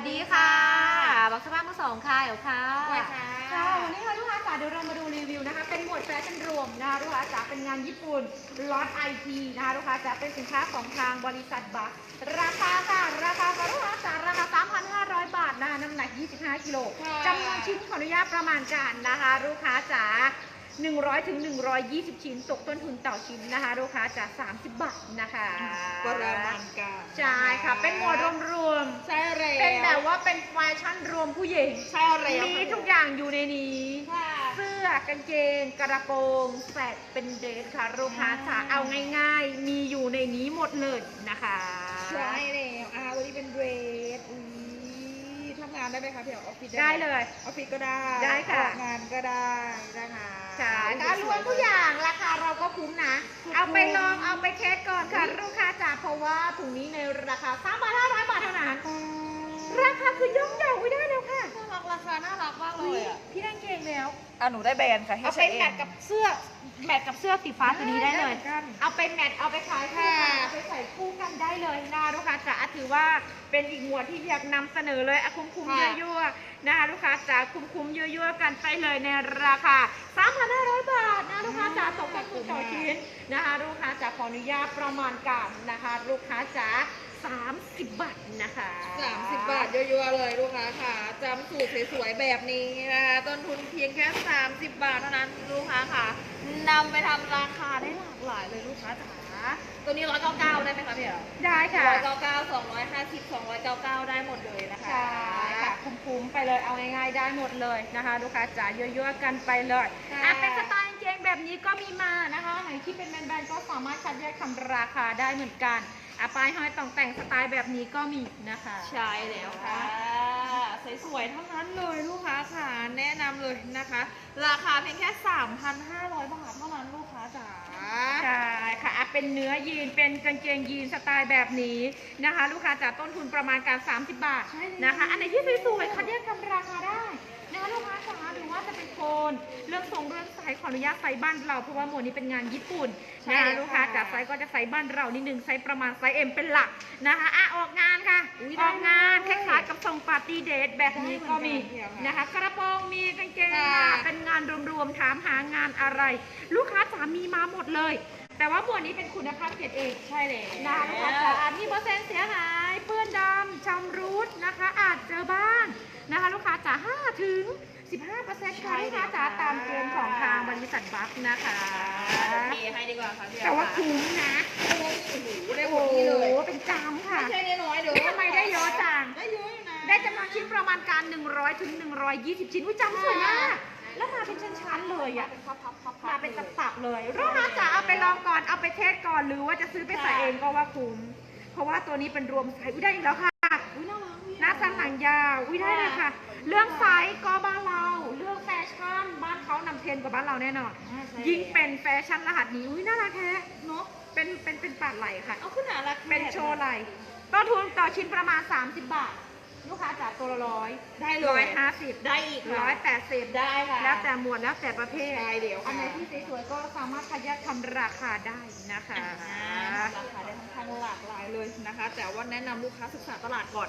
วัสดีค่ะบักสบ้านมือสองค่ะเอ๋วค่ะสวัสดีค่ะค่ะวันนี้ค่ะลูกค้าจ๋าเดี๋ยวเรามาดูรีวิวนะคะ เป็นหมวดแฟชั่นรวมนะคะลูกค้าจ๋าเป็นงานญี่ปุ่นล็อตไอทีนะคะลูกค้าจ๋าเป็นสินค้าของทางบริษัทบัคราคาค่ะราคาค่ะลูกค้าจ๋าราคา 3,500 บาทนะคะน้ำหนัก 25กิโลค่ะจำนวนชิ้นขออนุญาตประมาณการนะคะ ลูกค้าจ๋า 100ถึง120 ชิ้น ตกต้นทุนต่อชิ้นนะคะลูกค้าจ๋า30 บาทนะคะประมาณการใช่ค่ะ เป็นหมวดรวมใช่แล้วๆเป็นแบบว่าเป็นแฟชั่นรวมผู้หญิง ใช่แล้วมีทุกอย่างอยู่ในนี้ค่ะเสื้อกางเกง กระโปรงแสกเป็นเดรสค่ะลูกค้าจ๋าเอาง่ายๆ มีอยู่ในนี้หมดเลยนะคะ ใช่แล้วอ่าวันนี้เป็นเดรสอุ้ยทำงานได้ไหมคะพี่อ๋อออฟฟิศได้หมเลยออฟฟิศก็ได้ได้ค่ะออกงานก็ได้นะคะ ใช่ค่ะรวมทุกอย่างราคาเราก็คุ้มนะ เอาไปลองเอาไปเทสก่อนค่ะลูกค้าจ๋าเพราะว่าถุงนี้ในราคา3 5 0 0บาทเท่านั้นราคาคือย่อมเยาไว้ได้แล้วค่ะน่ารักราคาน่ารักมากเลอุ๊ยยอะพี่ได้เกงแล้ว อะหนูได้แบรนด์ค่ะเอาไปแมทกับเสื้อแมทกับเสื้อสีฟ้าตัวนี้ได้เลยเหมือนกันเอาไปแมทเอาไปขายคู่กันเอาไปใส่คู่กันได้เลยนะลูกค้าจ๋าถือว่าเป็นอีกหมวดที่อยากนำเสนอเลยอะคุ้มคุ้มๆค่ะยั่วๆ นะคะลูกค้าจ๋าคุ้มคุ้มๆยั่วๆกันไปเลยในราคา 3,500 บาทนะลูกค้าจ๋าตกแต่งต่อชิ้นนะคะลูกค้าจ๋าขออนุญาตประมาณการนะคะ ลูกค้าจ๋า30 บาทนะคะสามสิบบาทยั่วๆเลยลูกค้าค่ะจำสูตรสวยๆแบบนี้นะคะต้นทุนเพียงแค่ 30 บาทเท่านั้นลูกค้าค่ะนำไปทำราคาได้หลากหลายเลยลูกค้าจ๋าตัวนี้ 199 ได้ไหมคะพี่เอ๋ได้ค่ะ 199 250 299 ได้หมดเลยนะคะใช่ ค่ะคุ้มๆไปเลยเอาง่ายๆได้หมดเลยนะคะ ลูกค้าจ๋ายั่วๆกันไปเลยค่ะอะเป็นสไตล์กางเกงแบบนี้ก็มีมานะคะไหนที่เป็นแบรนด์ๆก็สามารถคัดแยกทำราคาได้เหมือนกันอะปลายห้อยต่องแต่งสไตล์แบบนี้ก็มีนะคะ ใช่แล้วค่ะสวยๆเท่านั้นเลยลูกค้าค่ะแนะนำเลยนะคะ ราคาเพียงแค่ 3,500 บาทเท่านั้นลูกค้าจ๋า ใช่ค่ะอะเป็นเนื้อยีนเป็นกางเกงยีนสไตล์แบบนี้นะคะ ลูกค้าจ๋าต้นทุนประมาณการ 30 บาทใช่เลยนะคะ อันไหนที่สวยๆคัดแยกทำราคาได้นะคะลูกค้าจ๋าหรือว่าจะเป็นโทนเรื่องทรงเรื่องไซส์ขออนุญาตไซส์บ้านเราเพราะว่าหมวดนี้เป็นงานญี่ปุ่นใช่นะคะเลยลูกค้าค่ะจ๋าไซส์ก็จะไซส์บ้านเรานิดนึงไซส์ประมาณไซส์เอ็มเป็นหลักนะคะอะออกงานค่ะอุ๊ยออกงาน ปาร์ตี้เดทแบบนี้ก็มีได้เหมือนกันนะคะ กระโปรงมีกางเกงค่ะมาเป็นงานรวมๆถามหางานอะไร ลูกค้าจ๋ามีมาหมดเลย แต่ว่าหมวดนี้เป็นคุณภาพเกรดเอกใช่เลยนะคะลูกค้าจ๋าอาจมีเปอร์เซ็นต์เสียหายเปื้อนดำชำรุดนะคะ อาจเจอบ้านนะคะ ลูกค้าจ๋า5ถึง 15%ค่ะลูกค้าจ๋าตามเกณฑ์ของทางบริษัทบัคนะคะเทให้ดีกว่าค่ะพี่แต่ว่าคุ้มนะโอ้โหได้หมโอ้ดโหนี่เลยเป็นจำค่ะไม่ใช่น้อยๆเด้อ ได้จำนวนชิ้นประมาณการ 100ถึง120 ชิ้นอุ้ยจำสวยมากแล้วมาเป็นชั้นๆเลยอะมาเป็นตับๆเลยลูกค้าจ๋าเอาไปลองก่อนเอาไปเทสก่อนหรือว่าจะซื้อไปใส่เองก็ว่าคุ้มเพราะว่าตัวนี้เป็นรวมไซส์อุ้ยได้อีกแล้วค่ะอุ้ยน่ารักหน้าสันหลังยาวอุ้ยได้เลยค่ะ เรื่องไซส์ก็บ้านเราเรื่องแฟชั่นบ้านเขานำเทรนกว่าบ้านเราแน่นอนยิ่งเป็นแฟชั่นรหัสนี้อุ้ยน่ารักแท้เนาะเป็นเป็นเป็นปาดไหลค่ะเอาขึ้นหนารักเป็นโชว์ไหลต้นทุนต่อชิ้นประมาณ 30 บาท ลูกค้าจ๋าตัวละร้อยได้เลร้อยยห้าสิบได้อีกร้อยแปดสิบได้ค่ะแล้วแต่หมวดแล้วแต่ประเภท ใช่เดี๋ยวอันไหนที่สวยๆก็สามารถคัดแยกทำราคาได้นะคะราคาได้ค่อนข้างหลากหลายเลยนะคะ แต่ว่าแนะนำลูกค้าศึกษาตลาดก่อน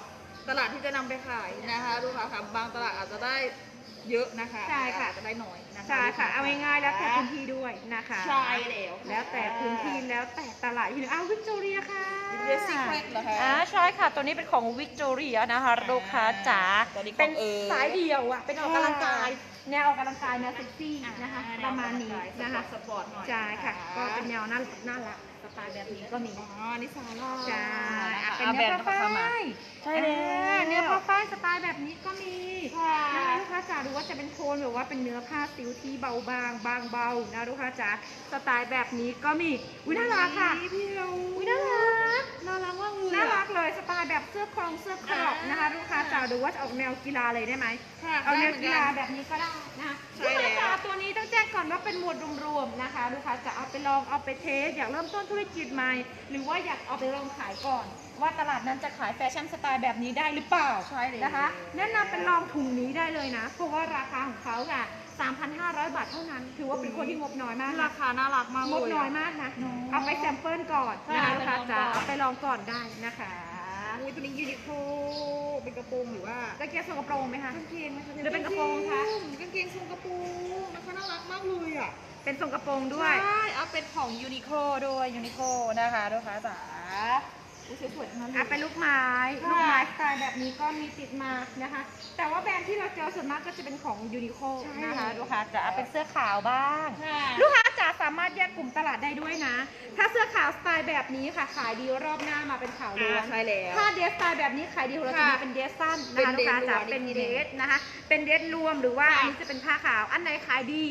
ตลาดที่จะนำไปขายนะคะ ลูกค้าค่ะบางตลาดอาจจะได้ เยอะนะคะใช่ค่ะ อาจจะได้น้อยนะคะใช่ค่ะ เอาง่ายๆแล้วแต่พื้นที่ด้วยนะคะใช่แล้วแล้วแต่พื้นที่แล้วแต่ตลาดที่หนึ่งอ้าววิกตอเรียค่ะเดซี่เครดเหรอคะอ่าใช่ค่ะ ตัวนี้เป็นของวิกตอเรียนะคะลูกค้าจ๋าตัวนี้ของเป็นเอิร์ธ สายเดี่ยวอะ เป็นออกกำลังกายค่ะ แนวออกกำลังกายแนวเซ็กซี่นะคะประมาณนี้นะคะสปอร์ตหน่อยใช่ค่ะ ก็เป็นแนวน่าน่ารักสไตล์แบบนี้ก็มีอ๋อนี่ซาร่าใช่อะเป็นอาเนื้อแบรนด์ผ้าเข้าฝ้ามายใช่แล้วอ่าเนื้อผ้าฝ้ายสไตล์แบบนี้ก็มีค่ะนะคะลูกค้าจ๋าดูว่าจะเป็นโทนแบบว่าเป็นเนื้อผ้าซิลที่เบาบางบางเบานะลูกค้าจ๋าสไตล์แบบนี้ก็มีอุ้ยน่ารักค่ะพี่เราอุ้ยน่ารัก น่ารักมากเลย น่ารักเลย สไตล์แบบเสื้อโครงเสื้อครอปนะคะ ลูกค้าจ๋าดูว่าจะออกแนวกีฬาเลยได้ไหมค่ะเอาแนวได้กีหมืฬาอนนแบบนี้ก็ได้นะคะใช่ลูกค้าแล้วจ๋าตัวนี้ต้องแจ้งก่อนว่าเป็นหมวดรวมๆนะคะ ลูกค้าจะเอาไปลองเอาไปเทสอยากเริ่มต้นธุรกิจใหม่ หรือว่าอยากเอาไปลองขายก่อน ว่าตลาดนั้นจะขายแฟชั่นสไตล์แบบนี้ได้หรือเปล่าใช่เลยนะคะ แนะนำเป็นลองถุงนี้ได้เลยนะเพราะว่าราคาของเขาค่ะ3,500 บาทเท่านั้น ถือว่าเป็นคนที่งบน้อยมากนะราคาน่ารักมากงเลยบน้อยมากนะน้อยเอาไปแซมเปิลก่อนนะคะค่ะลูกค้าไปลองก่จ๋าอนเอาไปลองก่อนได้นะคะ อุ้ยตัวนี้ยูนิโคลเป็นกระโปรงหรือว่ากางเกงทรงกระโปรงไหมคะกางเกงไหมคะหรือเป็นกระโปรงคะกางเกงทรงกระโปรงนะคะน่ารักมากเลยอะเป็นทรงกระโปรงด้วยใช่เอาเป็นของยูนิโคด้วยยูนิโคนะคะลูกค้าจ๋าอุ้ยสวยๆทั้งนั้นเลอะยเป็นลูกไม้ค่ะลูกไม้สไตล์แบบนี้ก็มีติดมานะคะ แต่ว่าแบรนด์ที่เราเจอส่วนมากก็จะเป็นของยูนิโคใช่นะคะลูกค้าจะเป็นเสื้อขาวบ้างค่ะลูกค้า จ๋าสามารถแยกกลุ่มตลาดได้ด้วยนะ ถ้าเสื้อขาวสไตล์แบบนี้ค่ะ ขายดีรอบหน้ามาเป็นขาวล้วนอ่าใช่แล้ว ถ้าเดรสสไตล์แบบนี้ขายดีของเราจะค่ะมีเป็นเดรสสั้นนะคะเป็นลูกค้าจ๋าเดรสล้วนเป็นอีกทีเดหนึ่รงสนะคะ เป็นเดรสรวมหรือว่าค่ะอันนี้จะเป็นผ้าขาว อันไหนขายดี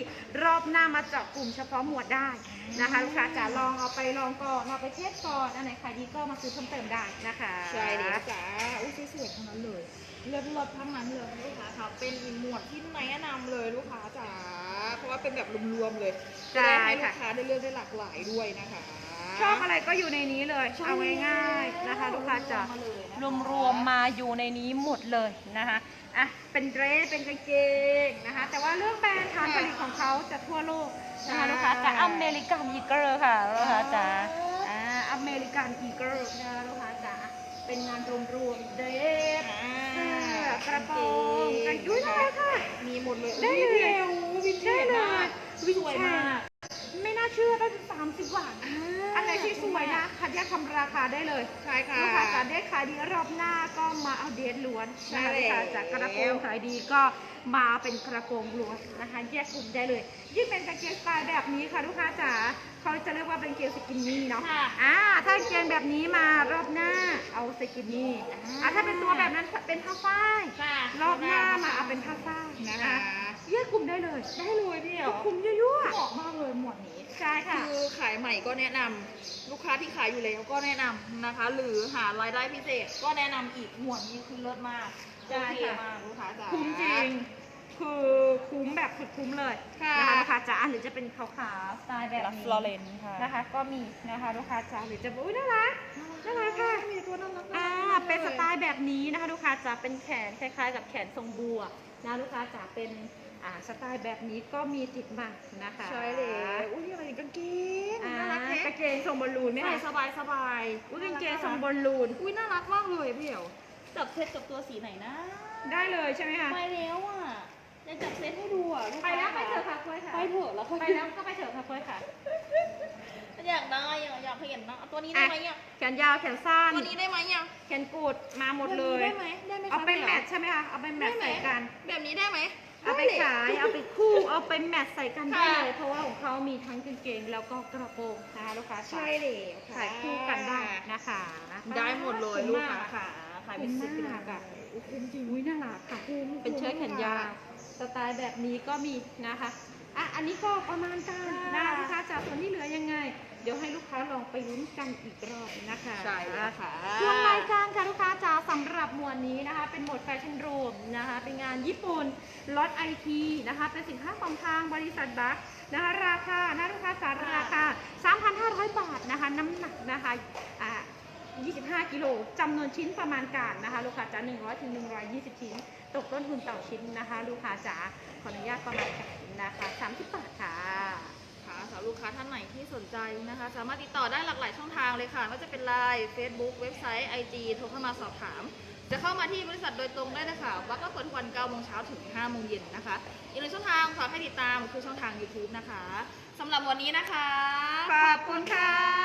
รอบหน้ามาเจาะกลุ่มเฉพาะหมวดได้นะคะลูกค้าจ๋าลองเอาไปลองก่อนเอาไปเทสก่อนอันไหนขายดีก็มาซื้อเพิ่มเติมได้นะคะใช่เลยจ้าอุ้ยสวยๆทั้งนั้นเลยเลิศรทั้งนั้นเลยลูกค้าค่ะเป็นอีกหมวดที่แนะนำเลยลูกค้าจ๋าเพราะ ว่าเป็นแบบรวมๆเลยใช่จะได้ให้ลูค่ะกค้าได้เลือกได้หลากหลายด้วยนะคะชอบอะไรก็อยู่ในนี้เลยใช่เอาง่ายๆนะคะ ลูกค้าจ๋ารวมๆมาเลยนะคะรวมๆมาอยู่ในนี้หมดเลยนะคะอะเป็นเดรสเป็นกางเกงนะคะ แต่ว่าเรื่องแบรนด์ฐานผลิตของเขาจะทั่วโลกนะคะลูกค้าจ๋าอเมริกันอีเกิลค่ะลูกค้าจ๋าอ่าอเมริกันอีเกิลนะคะลูกค้าจ๋าเป็นงานรวมๆเดรสอ่าเสื้อกระโปรงกางเกง อุ้ยน่ารักค่ะ มีหมดเลยได้เลยวิ ววินเทได้จเลมากยสวยมากไม่น่าเชื่อได้ถึงสามสิบบาทอันไหนที่สวยนะคัดแยกทำราคาได้เลยใช่ค่ะ ลูกค้าจ๋าได้ขายดีรอบหน้าก็มาเอาเดทล้วนใช่นะคะลูกค้าจ๋ากระโปรงขายดีก็มาเป็นกระโปรงล้วนนะคะ แยกกลุ่มได้เลย ยิ่งเป็นกางเกงสไตล์แบบนี้ค่ะลูกค้าจ๋าเขาจะเรียกว่าเป็นกางเกงสกินนี่เนาะค่ะ อ่าถ้ากางเกงแบบนี้มารอบหน้าเอาสกินนี่อ่าถ้าเป็นตัวแบบนั้นเป็นผ้าฝ้าย ค่ะ รอบหน้ามาเอาเป็นผ้าฝ้ายนะนะคะ แยกกลุ่มได้เลยได้เลยพี่เหรอ กลุ่มยั่วเหมาะมากเลยหมวดนี้ๆใช่ค่ะ คือขายใหม่ก็แนะนำลูกค้าที่ขายอยู่แล้วก็แนะนำนะคะ หรือหารายได้พิเศษก็แนะนำอีกหมวดนี้คือเลิศมากใช่โอเคค่ะมากลูกค้าจ๋า คุ้มจริง คือคุ้มแบบสุดคุ้มเลยค่ะ นะคะลูกค้าจ๋าหรือจะเป็นขาวๆสไตล์แบบลักนี้ฟลอเรนค่ะนะคะ ก็มีนะคะลูกค้าจ๋าหรือจะอุ้ยน่ารัก น่ารักค่ะ มีตัวน่ารักอ่าเป็นสไตล์แบบนี้นะคะ ลูกค้าจ๋าเป็นแขนคล้ายๆ กับแขนทรงบัวนะลูกค้าจ๋าเป็น อ่าสไตล์แบบนี้ก็มีติดมานะคะใช่เลยอุ้ยอะไรกางเกงอ่าน่ารักแท้กางเกงทรงบอลลูนไหมใส่คะสบายสบายอุ้ยกางเกงทรงบอลลูนอุ้ยน่ารักมากเลยพี่เอ๋วจับเซตกับตัวสีไหนนะได้เลยใช่ไหมคะไปแล้วอะจะจับเซตให้ดูอะลูกไปค้าแล้วไปเถอะค่ะคุยค่ะไปเถอะแล้วค่ะไปแล้วก็ไปเถอะค่ะคุยค่ะอยากได้อะอยากเห็นนะเอาตัวนี้ได้ไหมอะแขนยาวแขนสั้นตัวนี้ได้ไหมอะแขนกุดมาหมดเลยได้ไหมได้ไหมคะเอาไปพี่แมอ๋วทใช่ไหมคะเอาไปแมทใส่กัน แบบนี้ได้ไหม เอาไปขาย เอาไปคู่ เอาไปแมทใส่กันได้ค่ะเลย เพราะว่าของเขามีทั้งกางเกงแล้วก็กระโปรงนะคะลูกค้าใช่เลยค่ะขายคู่กันได้นะคะได้หมดเลยลูกค้าค่ะขายเป็นคุ้สิมบมากอะอะคุ้มจริงอุ้ยน่ารักค่ะเป็นเชิ้ตแขนยาว สไตล์แบบนี้ก็มีนะคะอะอันนี้ก็ประมาณกันนะลูกค้าจากส่วนที่เหลือยังไง เดี๋ยวให้ลูกค้าลองไปลุ้นกันอีกรอบนะคะใช่แล้วค่ะช่วงรายการค่ะลูกค้าจ๋าสำหรับหมวดนี้นะคะ เป็นหมวดแฟชั่นรูมนะคะ เป็นงานญี่ปุ่นลดไอทีนะคะ เป็นสินค้าของทางบริษัทบัคนะคะราคานะลูกค้าจ๋าราคา 3,500 บาทนะคะ น้ำหนักนะคะอ่า 25 กิโลจำนวนชิ้นประมาณการนะคะลูกค้าจ๋า100ถึง120 ชิ้น ตกต้นทุนต่อชิ้นนะคะ ลูกค้าจ๋าขออนุญาตประมาณการนะคะ 30 บาทค่ะค่ะสำหรับลูกค้าท่านไหนที่สนใจนะคะ สามารถติดต่อได้หลากหลายช่องทางเลยค่ะไม่ว่าจะเป็น Line Facebook เว็บไซต์ IG โทรเข้ามาสอบถาม จะเข้ามาที่บริษัทโดยตรงได้เลยค่ะวักก็เปิดทุกวัน9โมงเช้าถึง5โมงเย็นนะคะ อีกหนึ่งช่องทางฝากให้ติดตามคือช่องทาง YouTube นะคะสำหรับวันนี้นะคะ ขอบคุณค่ะ